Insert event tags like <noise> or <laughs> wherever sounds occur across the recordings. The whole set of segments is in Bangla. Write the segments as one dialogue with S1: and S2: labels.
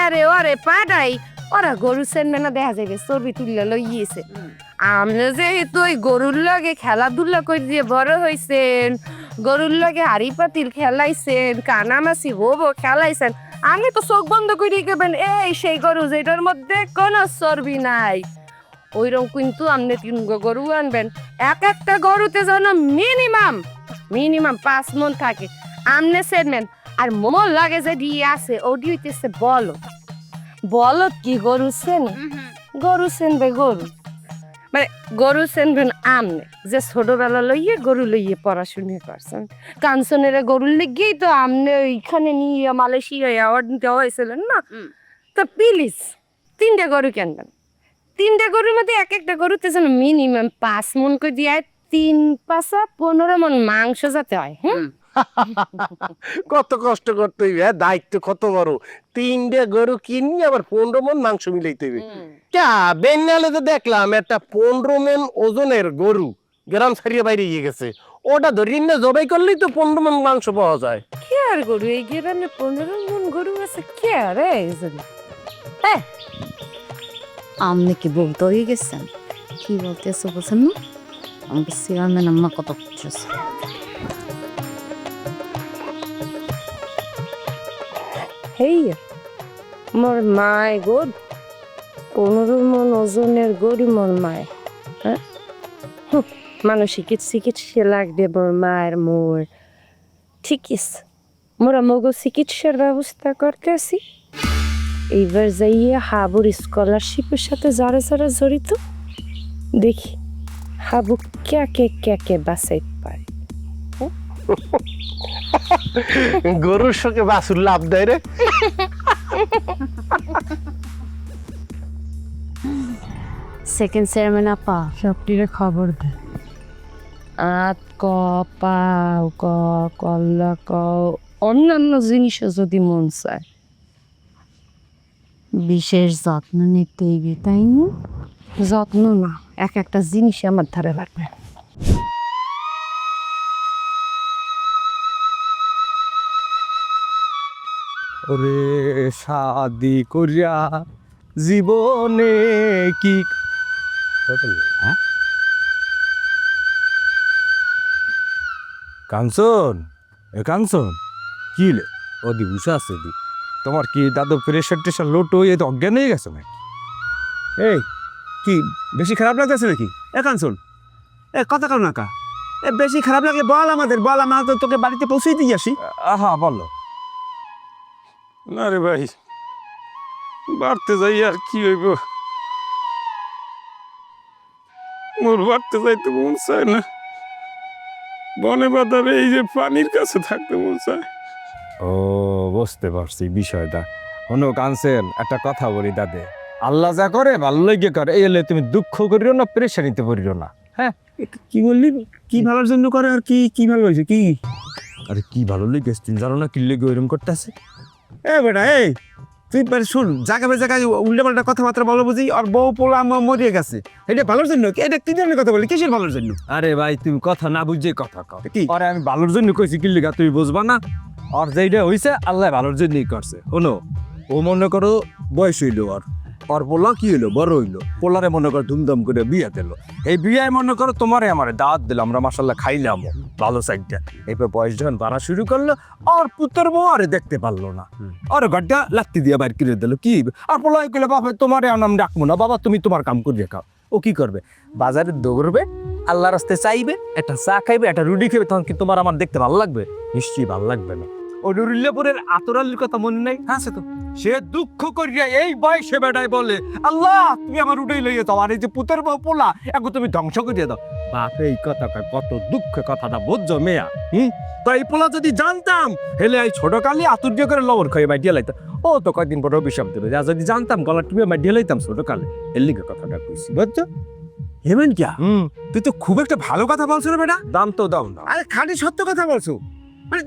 S1: এরে ওরে পাঠাই ওরা গরু সেনবে না দেখা যাবে চর্বি তুললে লইয়েছে আপনি যেহেতু ওই গরুর লগে খেলাধুলা করে দিয়ে বড় হয়েছেন গরুর লগে হাড়ি পাতিল খেলাইছেন কানামাসি হব খেলাইছেন, আমি তো চোখ বন্ধ করে গেবেন, এই সেই গরু যেটার মধ্যে কোনো চর্বি নাই। ওইরকম কিন্তু আপনি তিন গরু আনবেন। এক একটা গরুতে যেন মিনিমাম মিনিমাম পাঁচ মন থাকে। আমনে সেনমেন আর মোমর লাগে যে দিয়ে আছে ও ওটি হইতেছে বলদ। বলদ কি গরু সেন? গরু সেনবে গরু। মানে গরু সেনবেন আমনে যে ছোটবেলা লইয়ে গরু লইয়ে পড়াশুনো করছেন। কাঞ্চনের গরু লেগেই তো আমনে ওইখানে নিয়ে মালয়েশিয়া অ্যাওয়ার্ড দেওয়া হয়েছিলেন না। তো প্লিজ তিনটে গরু কেনবেন? তিনটে গরুর মধ্যে এক একটা গরুতে যেন মিনিমাম পাঁচ মন করে দিয়ে তিন পাঁচা পনেরো মন মাংস যাতে হয় হুম?
S2: কত কষ্ট করতে হইবে হ্যাঁ? দায়িত্ব কত বড়? তিনটে গরু কিনি আবার পনেরো মন মাংস মিলাইতে হইবে। ক্যা? বেঙ্গালে তো দেখলাম একটা পনেরো মন ওজনের গরু গ্রাম ছাড়িয়ে বাইরে গিয়ে গেছে। ওটা ধরি না জবাই করলেই তো পনেরো মন মাংস পাওয়া যায়।
S1: কে আর গরু? এই গ্রামে পনেরো মন গরু আছে কে আর এইজন
S3: আপনি কি বলতে হয়ে গেছেন? কি বলতেছো বলছেন? না আমাকে চেয়ারম্যান আম্মা কত করতেছে
S1: হেই মোর মায় গোদ পনেরো মন ওজনের গরু মোর মায় হ্যাঁ? মানসিক চিকিৎসা লাগবে মোর মায়ের মোর। ঠিক আছে মোরা মগো চিকিৎসার ব্যবস্থা করতেছি। এইবার যাইয়ে হাবুর স্কলারশিপের সাথে যারা যারা জড়িত, দেখি হাবু ক্যাকে ক্যাকে বাঁচাইতে পারে <laughs>
S2: গরুর সঙ্গে বাসুর লাভ দেয় রে।
S3: সেকেন্ড চেয়ারম্যান আপা।
S1: সবটিরে খবর দে। আত ক পাও ক কল্লা ক অন্যান্য জিনিসও যদি মন চায়।
S3: বিশেষ যত্ন নিতে তাই না?
S1: যত্ন না এক একটা জিনিস আমার ধারে লাগবে।
S4: ওরে শাদি করিয়া জীবনে কি হ্যাঁ? কাঞ্চন এ কাঞ্চন কি লে? ও দি বুঝে আছে দি। তোমার কি দাদু প্রেশার টেশার লোট হয়ে তো অজ্ঞান হয়ে গেছে নাকি?
S5: এই কি বেশি খারাপ লাগতেছে নাকি? এ কাঞ্চন এ কথা কারণ নাকা এ বেশি খারাপ লাগলে বল আমাদের বল আমরা তো তোকে বাড়িতে পৌঁছে দিয়ে আসি।
S4: আহা বলো।
S6: না রে ভাই বাড়তে যাই আর কি হইব? মোর বাড়তে যাইতে মন চায় না। বনে বাদারে এই যে পানির কাছে থাকতে মন চায়।
S4: ও বুঝতে পারছি বিষয়টা। হনো কানসেন একটা কথা বলি দাদে। আল্লাহ যা করে ভালো লেগে করে। এই হলে তুমি দুঃখ করিও না প্রেশার নিতে পারিও না।
S5: কি বললি? কি ভালোর জন্য করে আর কি কি ভালো হয়েছে কি?
S4: আরে কি ভালো লেগেছে তুমি জানো না কি লেগে ওইরকম করতেছে?
S5: এ বেটা এই তুই মানে শুন জায়গা বে জায়গায় উল্টে পাল্টা কথাবার্তা বলো বুঝি আর বউ পোলা মরিয়ে গেছে। এটা ভালোর জন্য? কি এটা কি ধরনের কথা বলি? কিসের ভালোর জন্য?
S4: আরে ভাই তুমি কথা না বুঝে কথা কও।
S5: কি?
S4: আরে আমি ভালোর জন্য কইছি কি লিগা তুমি বুঝবা না? আর যেইটা হইছে আল্লাহ ভালোর জন্যই করছে। শোনো ও মনে করো বয়স হইল আর আর পোলা কি হইল? বড় হইল। পোলারে মনে করো ধুমধাম করে বিয়ে দিল। এই বিয়ে মনে করো তোমারে আমারে দাঁত দিল আমরা মাসাল্লাহ খাইলাম। ভালো সাইডটা। এবার বয়স যখন বাড়া শুরু করল আর পুত্র বউ আরে দেখতে পারল না। আর গড্ডা লাত্তি দিয়ে বাইর করে দিল। কি? আর পোলা কইলে বাবা তোমারে ডাকবো না। বাবা তুমি তোমার কাম করে খাও। ও কি করবে? বাজারে দৌড়বে আল্লাহ রাস্তায় চাইবে একটা চা খাইবে একটা রুটি খাইবে তখন কি তোমার আমার দেখতে ভালো লাগবে? নিশ্চয়ই ভালো লাগবে না। ও নুরুল্লাপুরের আতরালির কথা মনে নাই? হ্যাঁ সে তো। সে দুঃখ করিয়া এই বয়সে বেটায় বলে আল্লাহ তুমি আমার উঠেই লইয়ে দাও আর এই যে পুতের বউ পোলা এখন তুমি ধ্বংস করিয়ে দাও। বাপ এই কথা কত দুঃখ কথাটা বুঝছ মেয়া? হুম? তো এই পোলা যদি জানতাম হেলে এই ছোট কালে আতুর দিয়ে করে লবণ খাইয়ে বাইটিয়ে লাইতাম ও তো কয়দিন পরে অভিশাপ দেবে যা যদি জানতাম গলা তুমি বাইটিয়ে লাইতাম ছোট কালে। এর লিগে কথাটা কইছি বুঝছ?
S5: হেমেন কিয়া?
S4: হুম।
S5: তুই তো খুব একটা ভালো কথা বলছো রে বেটা।
S4: দাম তো দাও না।
S5: আরে খালি সত্য কথা বলছো। মানে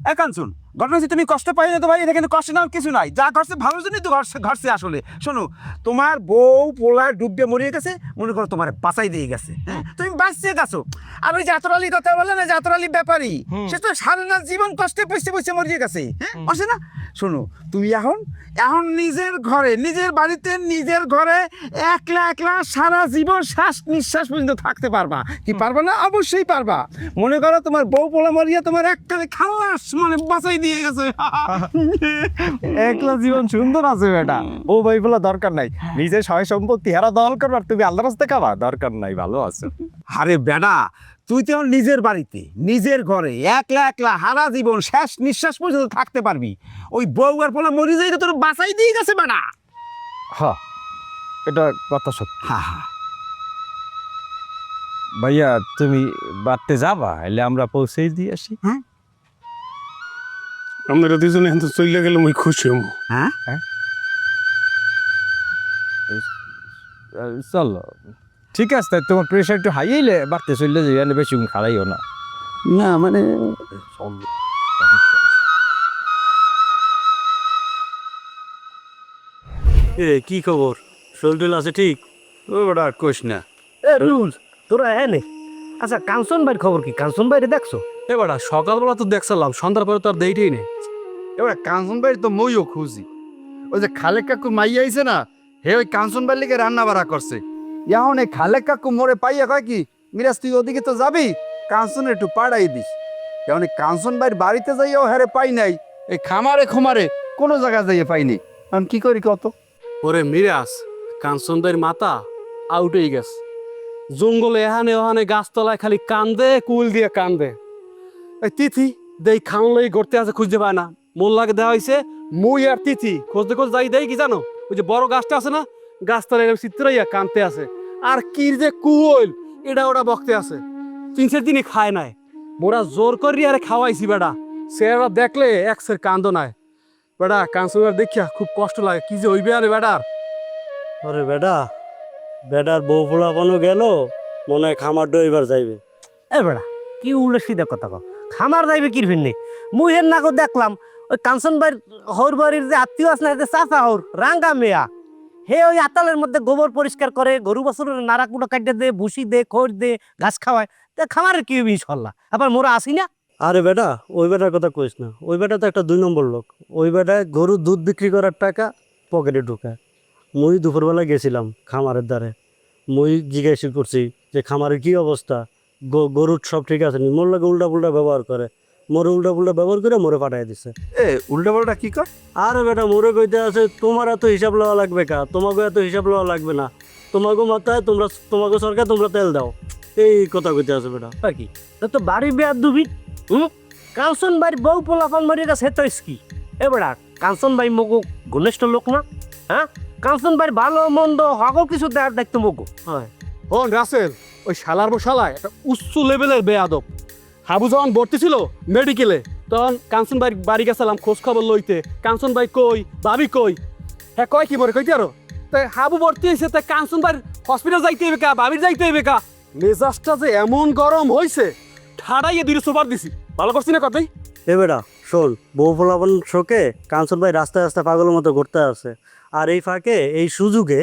S5: একাঞ্চন ঘটনা হচ্ছে তুমি কষ্ট পাই না তো ভাই এটা কিন্তু কষ্ট নাম কিছু নাই। যা ঘটছে ভালোর জন্যই তো ঘটছে ঘটছে আসলে। শোনো তোমার বউ পোলা ডুববে মরিয়ে গেছে মনে করো তোমার বাঁচাই দিয়ে গেছে হ্যাঁ? তুমি বাঁচিয়ে গেছো। আর ওই জাতর আলী কথা বলে না জাতর আলী ব্যাপারী সে তো সারা জীবন কষ্টে পয়সে পয়সে মরিয়ে গেছে হ্যাঁ? আসে না? শোনো তুমি এখন এখন নিজের ঘরে নিজের বাড়িতে নিজের ঘরে একলা একলা সারা জীবন শ্বাস নিঃশ্বাস পর্যন্ত থাকতে পারবা। কি পারবা না? অবশ্যই পারবা। মনে করো তোমার বউ পোলা মরিয়া তোমার এককালে খালাস মানে বাঁচাই দিয়ে গেছে। <laughs> একলা জীবন সুন্দর আছে বেটা। ও ভাই বলা দরকার নাই। নিজের সয় সম্পত্তি হারা দল করবার তুমি আল্লাহ রাস্তা খাবা। দরকার নাই ভালো আছে। আরে বেটা তুই তো নিজের বাড়িতে নিজের ঘরে একলা একলা হারা জীবন শেষ নিঃশ্বাস পর্যন্ত থাকতে পারবি। ওই বউ আর পোলা মরি যাই তোর বাঁচাই দিয়ে গেছে বেটা।
S4: হ্যাঁ এটা কথা সত্যি।
S5: হ্যাঁ হা।
S4: ভাইয়া তুমি বাড়তে যাবা এলে আমরা পৌঁছেই দিয়ে আসি। হ্যাঁ?
S6: আমরা দুজনে কিন্তু চলে গেলে মুই খুশি হম।
S5: হ্যাঁ?
S4: আহ, চলো। ঠিক আছে তাই তোমার প্রেশার একটু হাই হইলে বাড়তে চললে যাই এনে বেশি খারাইও না।
S5: না মানে
S7: এ কি খবর? শরীর আছে ঠিক?
S4: ও বড় আর কোশ না।
S7: এ রুল তোরা এনে। আচ্ছা কাঞ্চন ভাইয়ের খবর কি? কাঞ্চন বাইরে দেখছ?
S8: এ এবার সকালবেলা তো দেখছিলাম সন্ধ্যার পরে তো আর দেইটাই নেই।
S9: এবার কাঞ্চন বাড়ি তো মইও খুঁজি। ওই যে খালেক কাকু মাই আইছে না হে ওই কাঞ্চন বাড়ির লিগে রান্না বাড়া করছে। এখন এই খালেক কাকু মোরে পাইয়া কয় কি, মিরাজ, তুই ওদিকে তো যাবি, কাঞ্চন একটু পাড়াই দিস। এখন কাঞ্চন বাড়ির বাড়িতে যাইয়াও হারে পাই নাই, এই খামারে খুমারে কোনো জায়গা যাইয়ে পাইনি আমি কি করি কত
S8: ওরে মিরাজ, কাঞ্চন মাথা আউট হয়ে গেছে। জঙ্গলে এহানে ওহানে গাছতলায় খালি কান্দে, কুল দিয়ে কান্দে। এই তিথি দেই খান লই গড়তে আছে, খুঁজতে পায় না। লাগে দেওয়া হয়েছে মুই আর তিথি খুঁজতে খুঁজতে যাই দেয় কি জানো? ওই যে বড় গাছটা আছে না গাছতলায় এরকম চিত্রাইয়া কানতে আছে। আর কি যে কুল এটা ওটা বকতে আছে। তিন চার দিনই খায় নাই। মোরা জোর করি আরে খাওয়াইছি বেটা। সেরা দেখলে এক সের কান্দ নাই। বেটা কাঞ্চন দেখিয়া খুব কষ্ট লাগে। কি যে হইবে আরে বেটার?
S7: আরে বেটা বেটার বউ পোলাপানো গেল মনে হয় খামার ডইবার যাইবে। এ বেটা কি উল্লে সিধা কথা কও? খামার যাইবে কি ফিরনি মুই হের নাকো দেখলাম ওই কাঞ্চন ভাইয়ের হর বাড়ির যে আত্মীয় আছে না চাচা হর রাঙ্গা মেয়া। হে ওই আতালের মধ্যে গোবর পরিষ্কার করে, গরু বছরের নাড়া কাটে দে ভুসি দে, খড় দে, ঘাস খাওয়ায়, তা খামারের কি হবি ইনশাল্লাহ? আবার মোরা আসি না? আরে বেটা, ওই বেটার কথা কইস না। ওই বেটা তো একটা দুই নম্বর লোক। ওই বেটায় গরু দুধ বিক্রি করার টাকা পকেটে ঢুকায়। মুই দুপুরবেলা গেছিলাম খামারের দ্বারে। মুই জিজ্ঞাসা করছি যে, খামারের কি অবস্থা? গরুর সব ঠিক আছে নি? মোর লাগে উল্টা পুল্টা ব্যবহার করে। মোরে উল্টা পুল্টা ব্যবহার করে মোরে পাঠাই দিছে।
S9: এ উল্টা পাল্টা কি কর
S7: আরে বেটা মোরে কইতে আছে তোমার এত হিসাব লওয়া লাগবে কা? তোমাকে এত হিসাব লওয়া লাগবে না। তোমাকে মাথায় তোমরা তোমাকে সরকার তোমরা তেল দাও। এই কথা কইতে আছে বেটা। আর কি? তো বাড়ি বিয়ার দুবি হুম? কাঞ্চন বাড়ি বউ পোলাপান মারি গেছে তো কি এ বেটা কাঞ্চন ভাই মগো ঘনিষ্ঠ লোক না? হ্যাঁ? কাঞ্চন ভাই ভালো মন্দ সকল কিছু দেওয়ার দায়িত্ব মগো। হয়।
S8: ও রাসেল ওই শালার বসালায় একটা উচ্চ লেভেলের বেয়াদব। হাবু যখন ভর্তি ছিল মেডিকেলে তখন কাঞ্চন ভাই বাড়ি গেছিলাম খোঁজ খবর লইতে। কাঞ্চন ভাই কই ভাবি কই? হ্যাঁ কয় কি বলে, কইতে আরও? তাই হাবু ভর্তি হয়েছে তাই কাঞ্চন ভাই হসপিটাল যাইতে হইবে কা ভাবির যাইতে হইবে কা? মেজাজটা যে এমন গরম হইছে, ঠাড়াইয়ে দুইটা সুপার দিছি। ভালো করছি না কথাই?
S7: এ বেটা, শোন, বউ ফলাফল শোকে কাঞ্চন ভাই রাস্তায় রাস্তায় পাগলের মতো ঘুরতে আছে আর এই ফাঁকে, এই সুযোগে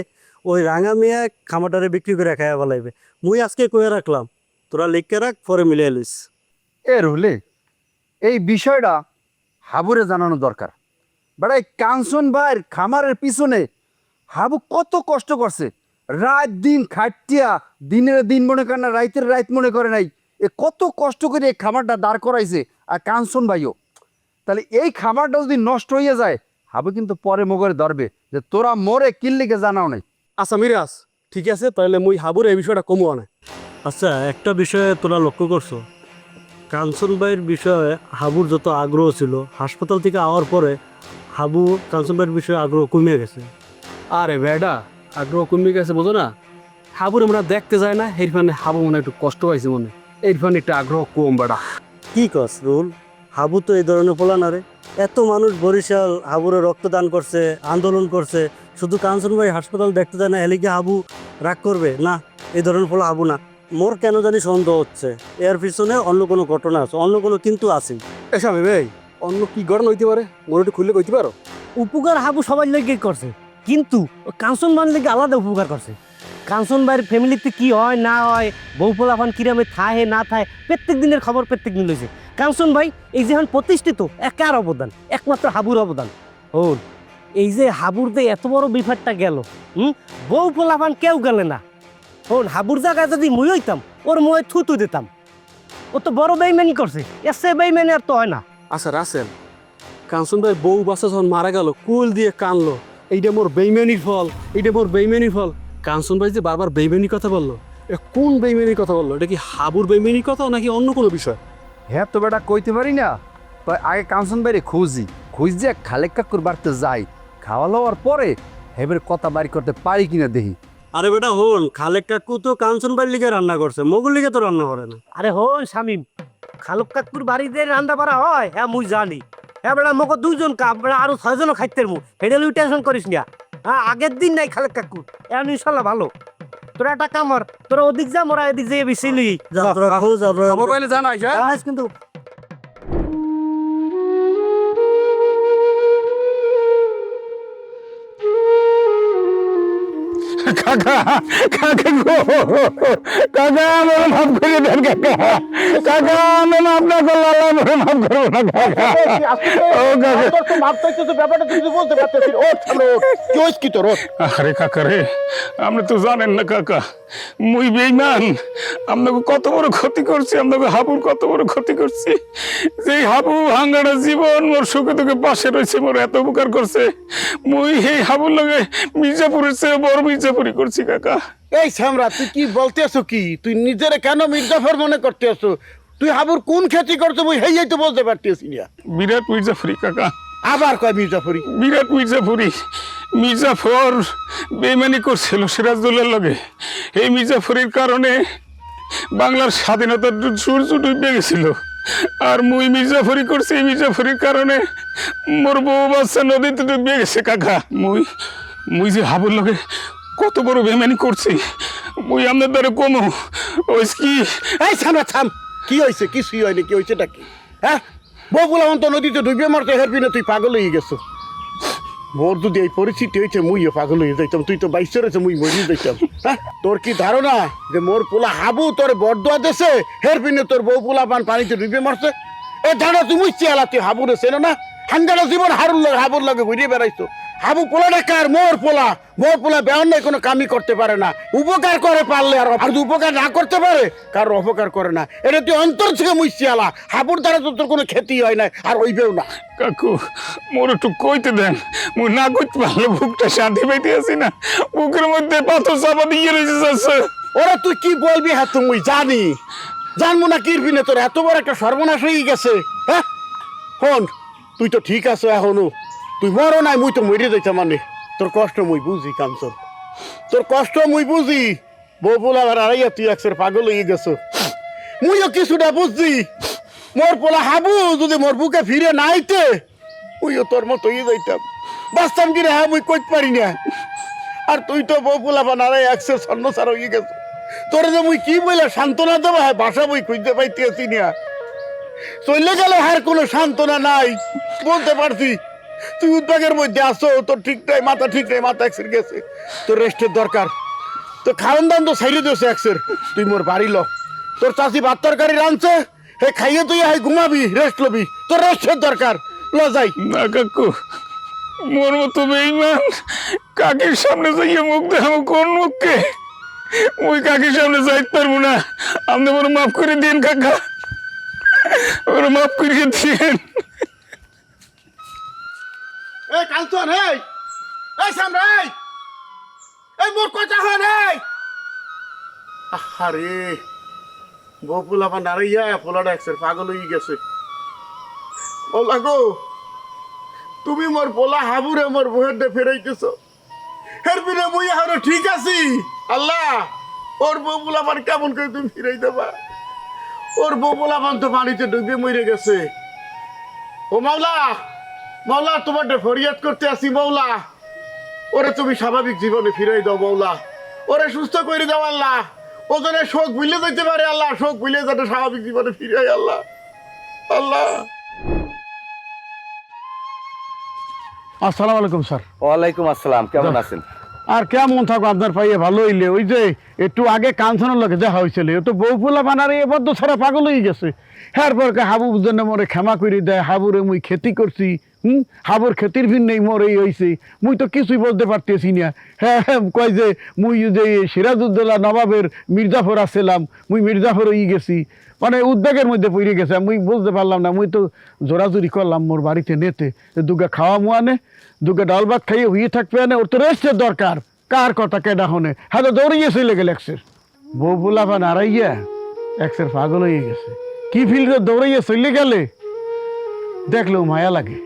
S7: ওই রাঙা মেয়ে খামাটারে বিক্রি করে খাইয়া ফেলাইবে। মুই আজকে কয়ে রাখলাম, তোরা লিখকে রাখ, পরে মিলিয়ে লিস
S9: এ রুলে এই বিষয়টা হাবুরে জানানো দরকার। বেড়া এই কাঞ্চন ভাইয়ের খামারের পিছনে হাবু কত কষ্ট করছে। রাত দিন খাটিয়া দিনের দিন মনে করে না রাইতের রাইত মনে করে নাই। এ কত কষ্ট করে এই খামারটা দাঁড় করাইছে আর কাঞ্চন ভাইও। তাহলে এই খামারটা যদি নষ্ট হয়ে যায় হাবু কিন্তু পরে মগরে ধরবে যে তোরা মরে কিল্লিকে জানাও নাই।
S8: আচ্ছা মিরাজ ঠিক আছে? তাহলে মুই হাবুর এই বিষয়টা কমু আনে
S7: আচ্ছা একটা বিষয়ে তোরা লক্ষ্য করছ। কাঞ্চন ভাইয়ের বিষয়ে হাবুর যত আগ্রহ ছিল হাসপাতাল থেকে আওয়ার পরে হাবু কাঞ্চন ভাইয়ের বিষয়ে আগ্রহ কমে গেছে।
S8: আরে বেডা আগ্রহ কমে গেছে বোঝো না। হাবুর আমরা দেখতে যায় না এর ফানে হাবু মনে একটু কষ্ট পাইছে মনে। এর ফানে একটু আগ্রহ কম বেড়া
S7: কি কস রুল হাবু তো এই ধরনের পোলা না রে। এত মানুষ বরিশাল হাবুরে রক্তদান করছে আন্দোলন করছে শুধু কাঞ্চন ভাই হাসপাতাল দেখতে যায় না এলিকে হাবু রাগ করবে? না এই ধরনের পোলা হাবু না। মোর কেন জানি সন্দেহ হচ্ছে? এর পিছনে অন্য কোনো ঘটনা আছে অন্য কোনো কিন্তু আছে।
S8: এসব ভাই অন্য কি গড়ন হইতে পারে? মোর একটু খুললে কইতে পারো?
S10: উপকার হাবু সবাই লেগে করছে কিন্তু কাঞ্চন বান লেগে আলাদা উপকার করছে। কাঞ্চন ভাইয়ের ফ্যামিলিতে কি হয় না হয় বউ পোলাপান কিরামে থাহে না থাহে প্রত্যেক দিনের খবর প্রত্যেক দিন লইছে। কাঞ্চন ভাই এই যে এখন প্রতিষ্ঠিত একার অবদান একমাত্র হাবুর অবদান। ওর এই যে হাবুর দিয়ে এত বড় বিফারটা গেল হুম? বউ পোলাপান কেউ গেলে না। ওন হাবুর জায়গায় যদি মুই হইতাম ওর মুয়ে থুতু দিতাম। ও তো বড় বেইমানি করছে এসে বেইমানি আর তো হয় না।
S8: আচ্ছা রাসেল কাঞ্চন ভাই বউ বাচ্চা যখন মারা গেল কুল দিয়ে কানলো এইটা মোর বেইমানির ফল এইটা মোর বেইমানির ফল। কাঞ্চন ভাই যে বারবার বেইমানির কথা বলল এ কোন বেইমানির কথা বলল? এটা কি হাবুর বেইমানির কথা নাকি অন্য কোনো বিষয়?
S9: হ্যাঁ তো বেটা কইতে পারি না। তো আগে কাঞ্চন বাইরে খুঁজি খুঁজ যে খালেক কাকুর বাড়িতে যাই খাওয়া লওয়ার পরে হেবের কথা বাড়ি করতে পারি কিনা দেখি।
S10: আরে বেটা হন খালেক কাকু তো কাঞ্চন বাড়ির লিগে রান্না করছে মগুর লিগে তো রান্না করে না। আরে হন শামিম খালক কাকুর বাড়িতে রান্না করা হয়? হ্যাঁ মুই জানি। হ্যাঁ বেটা মগো দুইজন কাম বেটা আরও ছয়জনও খাইতে মু হেডে লুই টেনশন করিস না। হ্যাঁ আগের দিন নাই খালেক কাকুর এখন ইনশাল্লাহ ভালো। তোরা একটা কামর তোরা ওদিক যা মোরা এদিক যেয়ে বেশি যা তোরা খাও যা তোরা
S7: খবর পাইলে
S10: আজ কিন্তু।
S6: কাকা কাকা গো কাকা আমার মাফ করে দেন কাকা। কাকা আমি মাফ না করলে আল্লাহ আমাকে মাফ করব না কাকা। ও কাকা। আরে কাকা রে আপনি তো জানেন না কাকা। মুই বেইমান আপনাকে কত বড় ক্ষতি করছি আপনাকে হাবুর কত বড় ক্ষতি করছি। যে হাবু ভাঙ্গাটা জীবন মোর সুখে দুঃখে পাশে রয়েছে মোর এত উপকার করছে। মুই এই হাবুর লগে মির্জাপুরের চেয়ে বড় মির্জাপুরি করছি কাকা।
S11: এই শ্যামরা তুই কি বলতে আছো কি? তুই নিজের কেন মির্জাফর মনে করতে আছো? তুই হাবুর কোন ক্ষতি করছ মুই হেই তো বলতে পারতেছি না।
S6: বিরাট মির্জাপুরি কাকা।
S11: আবার কয় মির্জাফরি?
S6: বিরাট মির্জাপুরি মির্জাফর বেমানি করছিল সিরাজদৌল্লার লগে। এই মির্জাফরির কারণে বাংলার স্বাধীনতার সূর্য ডুবে গেছিল। আর মুই মির্জাফরি করছি এই মির্জাফরির কারণে মোর বউ বাচ্চা নদীতে ডুবে গেছে কাকা। মুই মুই যে হাবুর লগে কত বড় বেমানি করছি। মুই আপনার দ্বারা কমো ওই কি?
S11: এই থাম। কি হয়েছে হয়নি। কি হয়েছে কি? হ্যাঁ? বগুলা অন্ত নদীতে ডুবে মারতে হেরবি না তুই পাগল হয়ে গেছো। মোর যদি এই পরিস্থিতি হয়েছে মুইও পাগল হয়ে যাইতাম। তুই তো বাইশ রয়েছে, মুই মরিয়ে যাইতাম। হ্যাঁ? তোর কি ধারণা যে মোর পোলা হাবু তোর বরদোয়া দেশে হেরবি না তোর বউ পোলা পান পানিতে ডুবে মারছে? এ ধারণা তুই মুই চেয়ালা তুই হাবুরে চেনো না? হাঙ্গারা জীবন হারুর লাগে, হাবুর লাগে ঘুরিয়ে বেড়াইছো। হাবু পোলাটা কার মোর পোলা? মোর পোলা বেয়ন নাই কোনো কামই করতে পারে না। উপকার করে পারলে আর আর উপকার না করতে পারে কারও অপকার করে না। এটা তুই অন্তর থেকে মুইছিয়ালা হাবুর দ্বারা তো তোর কোনো ক্ষতি হয় না আর হইবেও না।
S6: কাকু মোর একটু কইতে দেন। মুই না কইতে পারলে বুকটা শান্তি পাইতে আছি না। বুকের মধ্যে পাথর চাপা দিয়ে রয়েছে
S11: ওরা তুই কি বলবি হ্যাঁ তুই? জানি। জানব না কিরবি না তোর এত বড় একটা সর্বনাশ হয়ে গেছে হ্যাঁ? হন তুই তো ঠিক আছো এখনও। তুই মরো নাই, মুই তো মরে যাইতে মানে। তোর কষ্ট মুই বুঝি, কাঞ্চন। তোর কষ্ট মুই বুঝি। বউ পোলা আড়াইয়া তুই একসের পাগল হয়ে গেছো। মুইও কিছুটা বুঝছি মোর পোলা হাবু, যদি মোর বুকে ফিরে না আইতে মুইও তোর মতো হয়ে যাইতাম। বাঁচতাম কি রে হ্যাঁ মুই কইতে পারি না। আর তুই তো বউ পোলা বানারে একসের স্বর্ণসার হয়ে গেছো। তোরে যে মুই কি বলে সান্ত্বনা দেবো হ্যাঁ বাসা বই খুঁজতে পাইতেছি না। চলে গেলে আর কোনো সান্ত্বনা নাই। বলতে পারছি তুই উদ্যোগের মধ্যে আসো তোর ঠিক নাই, মাথা ঠিক নাই, মাথা একসের গেছে। তোর রেস্টের দরকার। তো খাওয়ান দাম তো সাইডে দিয়েছে একসের তুই মোর বাড়ি ল। তোর চাষি ভাত তরকারি রাঁধছে, হে খাইয়ে তুই হাই ঘুমাবি রেস্ট লবি। তোর রেস্টের দরকার। ল, যাই।
S6: না, কাকু, মোর মতো বেইমান কাকির সামনে যাইয়ে মুখ দেখাবো কোন মুখকে? ওই কাকির সামনে যাইতে পারব না। আপনি বড় মাফ করে দিন, কাকা। ওর মাফ করিয়ে দিন
S11: এই কাঞ্চন এই। এই সামরা এই। মোর কথা হন, এই। আরে বউ পোলা পা নাড়াইয়া পোলাটা একসের পাগল হয়ে গেছে। বলা গো, তুমি মোর পোলা হাবুরে মোর ডে ফেরাইতেছ হের বিনে মুই এখনও ঠিক আছি। আল্লাহ ওর বউ পোলা পান কেমন করে তুমি ফিরাই দেবা? ওর বউ পোলা পান তো পানিতে ডুবে মরে গেছে। ও মাওলা মাওলা তোমার ফরিয়াদ করতে আসি মাওলা ওরে তুমি স্বাভাবিক জীবনে ফিরাই দাও মাওলা ওরে সুস্থ করে দাও আল্লাহ। ও যেন শোক ভুলে যেতে পারে আল্লাহ। শোক ভুলে যাতে স্বাভাবিক জীবনে ফিরে আল্লাহ। আল্লাহ। আসসালামু আলাইকুম স্যার।
S12: ওয়ালাইকুম আসসালাম কেমন আছেন?
S11: আর কেমন থাকো আপনার পাইয়ে ভালো হইলে। ওই যে একটু আগে কাঞ্চনের লোকে দেখা হয়েছিল তো বউ ফুলা বানারে এবার তো সারা পাগল হয়ে গেছে। হ্যাঁ পরকে হাবুর জন্য মরে ক্ষমা করে দেয় হাবুরে মুই খেতি করছি। হুম? হাবুর খেতির ভিন নেই মোর এই হয়েছে মুই তো কিছুই বলতে পারতেছি না। হ্যাঁ হ্যাঁ কয় যে মুই যে সিরাজউদ্দৌলা নবাবের মির্জাফর আসছিলাম, মুই মির্জাফর হয়ে গেছি। মানে উদ্বেগের মধ্যে পড়ে গেছে মুই বুঝতে পারলাম না। মুই তো জোরাজুরি করলাম মোর বাড়িতে নেতে। দুগা খাওয়া মুয়া নে দুগা ডাল ভাত খাইয়ে হয়ে থাকবে না ওর তো রেস্টের দরকার। কার কথা কেডা হনে হ্যাঁ তো দৌড়িয়ে চলে গেল এক্সের। বউ বুলাবা নাড়াইয়া এক্সের পাগল হয়ে গেছে। কি ফিল্ডে দৌড়াইয়া চলে গেলে? দেখলেও মায়া লাগে।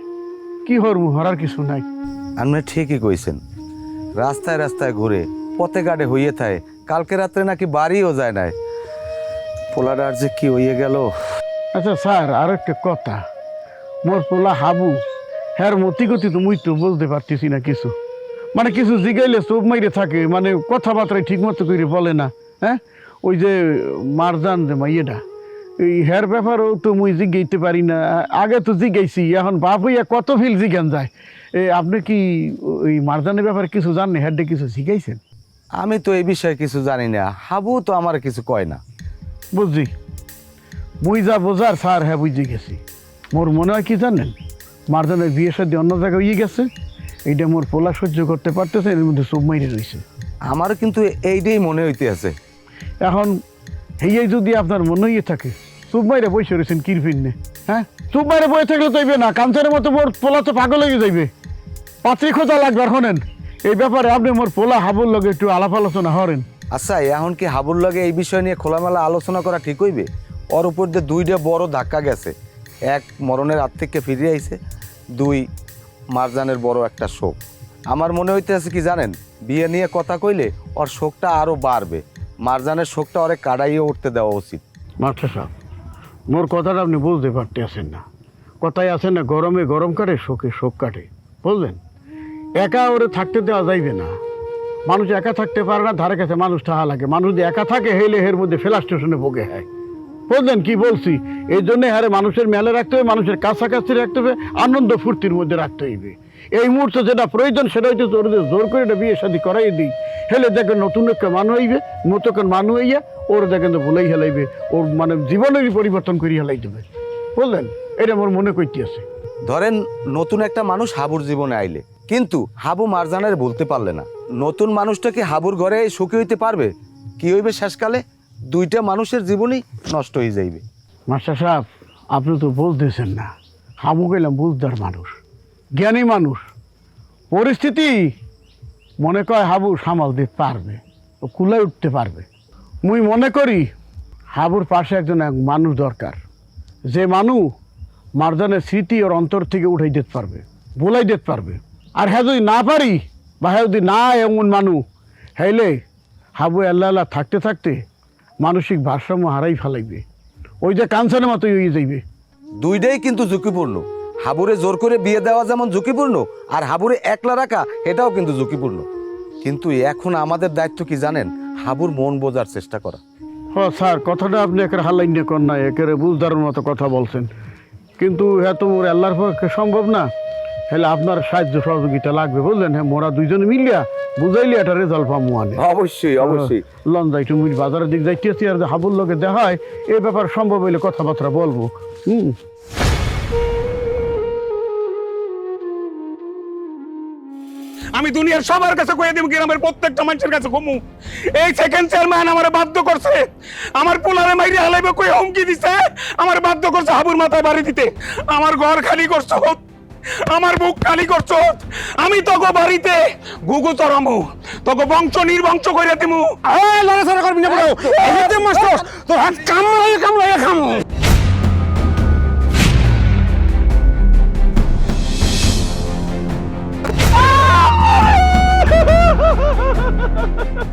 S11: কি হরমু হরার কিছু নাই।
S12: আপনি ঠিকই কইছেন। রাস্তায় রাস্তায় ঘুরে পথে গাড়ে হইয়ে থাকে কালকে রাত্রে নাকি বাড়িও যায় নাই। পোলাডার যে কি হইয়ে গেল?
S11: আচ্ছা স্যার আর একটা কথা। মোর পোলা হাবু হ্যার মতি গতি তো মুই তো বলতে পারতেছি না কিছু। মানে কিছু জিগাইলে চোখ মাইরে থাকে মানে কথাবার্তায় ঠিক মতো করে বলে না হ্যাঁ? ওই যে মারজান যে মাইয়েটা। এই হের ব্যাপারও তো মুই জিগাইতে পারি না। আগে তো জিগাইছি এখন বাপ হইয়া কত ফিল জিগান যায়। এ আপনি কি ওই মারজানের ব্যাপারে কিছু জানেন? হেডে কিছু জিগাইছেন?
S12: আমি তো এই বিষয়ে কিছু জানি না। হাবু তো আমার কিছু কয় না।
S11: বুঝছি। মুই যা বোঝার স্যার হ্যাঁ বুঝে গেছি। মোর মনে হয় কি জানেন? মারজানের বিয়ে সাথে অন্য জায়গায় ইয়ে গেছে। এইটা মোর পোলা সহ্য করতে পারতেছে এর মধ্যে সব মাইরে রয়েছে
S12: আমারও কিন্তু এইটাই মনে হইতে আছে
S11: এখন হেয়াই যদি আপনার মনে হয়ে থাকে চুপ মাইরে বসে রয়েছেন কিরফিনে হ্যাঁ? চুপ মাইরে বসে থাকলে তো না কাঞ্চারের মতো মোর পোলা তো পাগল হয়ে যাইবে। পাত্রী খোঁজা লাগবে শোনেন এই ব্যাপারে আপনি মোর পোলা হাবুর লগে একটু আলাপ আলোচনা হরেন।
S12: আচ্ছা এখন কি হাবুর লগে এই বিষয় নিয়ে খোলামেলা আলোচনা করা ঠিক হইবে? ওর উপর দিয়ে দুইটা বড় ধাক্কা গেছে। এক মরণের হাত থেকে ফিরে আইছে দুই মারজানের বড় একটা শোক। আমার মনে হইতে আছে কি জানেন বিয়ে নিয়ে কথা কইলে ওর শোকটা আরও বাড়বে। মারজানের শোকটা ওরে কাটাইয়ে উঠতে দেওয়া উচিত।
S11: মাস্টার সাহেব মোর কথাটা আপনি বুঝতে পারতে আছেন না। কথায় আছে না, গরমে গরম কাটে, শোকে শোক কাটে। বুঝলেন? একা ওরে থাকতে দেওয়া যাইবে না। মানুষ একা থাকতে পারে না, ধারে কাছে মানুষ টাহা লাগে। মানুষ যদি একা থাকে, হেলে হের মধ্যে ফেলা স্টেশনে ভোগে হয়। বুঝলেন কি বলছি? এই জন্যে হারে মানুষের মেলে রাখতে হবে, মানুষের কাছাকাছি রাখতে হবে, আনন্দ ফুর্তির মধ্যে রাখতে হইবে। এই মুহূর্তে যেটা প্রয়োজন সেটা হচ্ছে জোর জোর করে এটা বিয়ে শাদি করাই দিই। হেলে দেখেন নতুন একটা মানুষ হইবে নতুন মানুষ হইয়া ওর দেখেন তো ভুলেই হেলাইবে ওর মানে জীবনেরই পরিবর্তন করি হেলাই দেবে বুঝলেন? এটা আমার মনে করতে আছে।
S12: ধরেন নতুন একটা মানুষ হাবুর জীবনে আইলে কিন্তু হাবু মারজানের বলতে পারলে না। নতুন মানুষটা কি হাবুর ঘরে সুখী হইতে পারবে? কি হইবে শেষকালে? দুইটা মানুষের জীবনই নষ্ট হয়ে যাইবে।
S11: মাস্টার সাহেব আপনি তো বলতেছেন না। হাবু গেলাম বুঝদার মানুষ। জ্ঞানী মানুষ। পরিস্থিতি মনে কয় হাবু সামাল দিতে পারবে, ও কুলায় উঠতে পারবে। মুই মনে করি হাবুর পাশে একজন এক মানুষ দরকার। যে মানুষ মারজানের স্মৃতি ওর অন্তর থেকে উঠাই দিতে পারবে বলাই দিতে পারবে। আর হ্যাঁ যদি না পারি বা হ্যাঁ যদি না এমন মানুষ হেলে হাবু আল্লাহ আল্লাহ থাকতে থাকতে মানসিক ভারসাম্য হারাই ফেলাইবে। ওই যে কাঞ্চনের মতো হয়ে যাইবে।
S12: দুইটাই কিন্তু ঝুঁকিপূর্ণ। হাবুরে জোর করে বিয়ে দেওয়া যেমন ঝুঁকিপূর্ণ আর হাবুরে একলা রাখা এটাও কিন্তু ঝুঁকিপূর্ণ। কিন্তু এখন আমাদের দায়িত্ব কি জানেন? হাবুর মন বোঝার চেষ্টা করা।
S11: হ স্যার কথাটা আপনি একের হালাইন্য কর না একেবারে বুঝদার মতো কথা বলছেন। কিন্তু হ্যাঁ তো মোর আল্লাহর পক্ষে সম্ভব না। হলে আপনার সাহায্য সহযোগিতা লাগবে বুঝলেন? হ্যাঁ মোরা দুইজনে মিলিয়া বুঝাইলে একটা রেজাল্ট পাবো আনে
S12: অবশ্যই
S11: লন যাই তুমি বাজারের দিক যাইতেছি আর হাবুর লোকে দেখায় এই ব্যাপার সম্ভব হইলে কথাবার্তা বলব। হুম।
S6: আমি দুনিয়ার সবার কাছে কয়ে দিব গ্রামের প্রত্যেকটা মানুষের কাছে ঘুমু। এই সেকেন্ড চেয়ারম্যান আমার বাধ্য করছে। আমার পোলারে মাইরে হালাইবে কই হুমকি দিছে। আমার বাধ্য করছে হাবুর মাথায় বাড়ি দিতে। আমার ঘর খালি করছ। আমার বুক খালি করছ। আমি তোকে বাড়িতে গুগু চরমু তোকে বংশ নির্বংশ করে দিমু। লড়াচড়া করবি না বড় মাস্টার তোর হাত কামড়াইয়া কামড়াইয়া খামু। ha ha ha